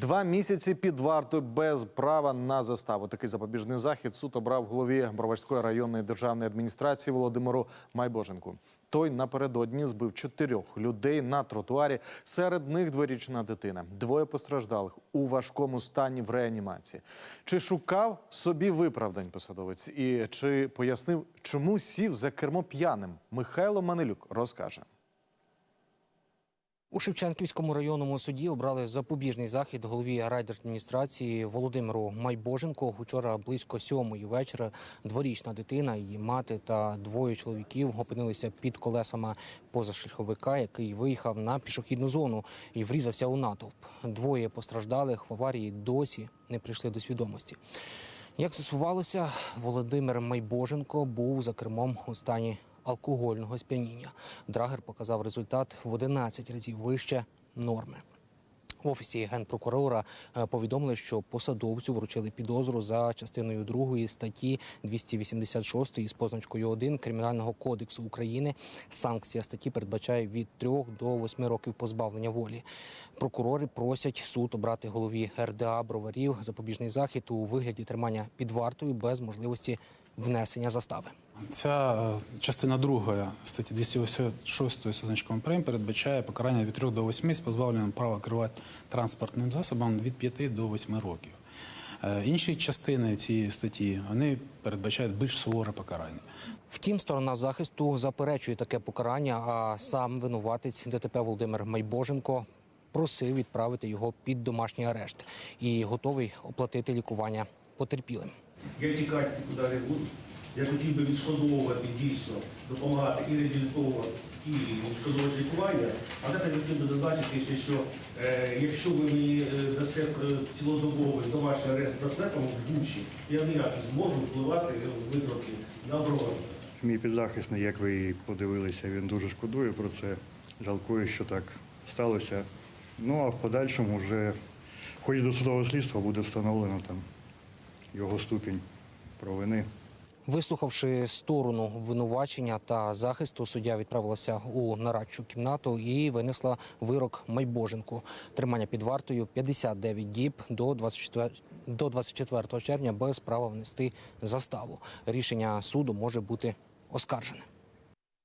Два місяці під вартою без права на заставу. Такий запобіжний захід суд обрав голові Броварської районної державної адміністрації Володимиру Майбоженку. Той напередодні збив чотирьох людей на тротуарі. Серед них дворічна дитина. Двоє постраждалих у важкому стані в реанімації. Чи шукав собі виправдань посадовець і чи пояснив, чому сів за кермо п'яним? Михайло Манилюк розкаже. У Шевченківському районному суді обрали запобіжний захід голові райдержадміністрації Володимиру Майбоженко. Учора близько сьомої вечора дворічна дитина, її мати та двоє чоловіків опинилися під колесами позашляховика, який виїхав на пішохідну зону і врізався у натовп. Двоє постраждалих в аварії досі не прийшли до свідомості. Як з'ясувалося, Володимир Майбоженко був за кермом у стані алкогольного сп'яніння. Драгер показав результат в 11 разів вище норми. В офісі генпрокурора е, повідомили, що посадовцю вручили підозру за частиною 2 статті 286 з позначкою 1 Кримінального кодексу України. Санкція статті передбачає від 3 до 8 років позбавлення волі. Прокурори просять суд обрати голові РДА броварів запобіжний захід у вигляді тримання під вартою без можливості внесення застави. Ця е, частина друга статті 286 з означком прим передбачає покарання від 3 до 8 з позбавленням права керувати транспортним засобом від 5 до 8 років. Е, Інші частини цієї статті вони передбачають більш суворе покарання. Втім, сторона захисту заперечує таке покарання. А сам винуватець ДТП Володимир Майбоженко просив відправити його під домашній арешт і готовий оплатити лікування потерпілим. Я тікати нікуди не буду. Я хотів би відшкодовувати дійсно, допомагати і реабілітовувати, і відшкодовувати лікування. А також хотів би зазначити ще, що е, якщо ви мені е, дасте цілодобовий домашній арест браслетом в Бучі, я ніяк не зможу впливати витроки на оборонку. Мій підзахисний, як ви подивилися, він дуже шкодує про це. Жалкує, що так сталося. Ну а в подальшому вже в ході досудового слідства буде встановлено там його ступінь провини. Вислухавши сторону обвинувачення та захисту, суддя відправилася у нарадчу кімнату і винесла вирок Майбоженку. Тримання під вартою 59 діб до 24, до 24 червня без права внести заставу. Рішення суду може бути оскаржене.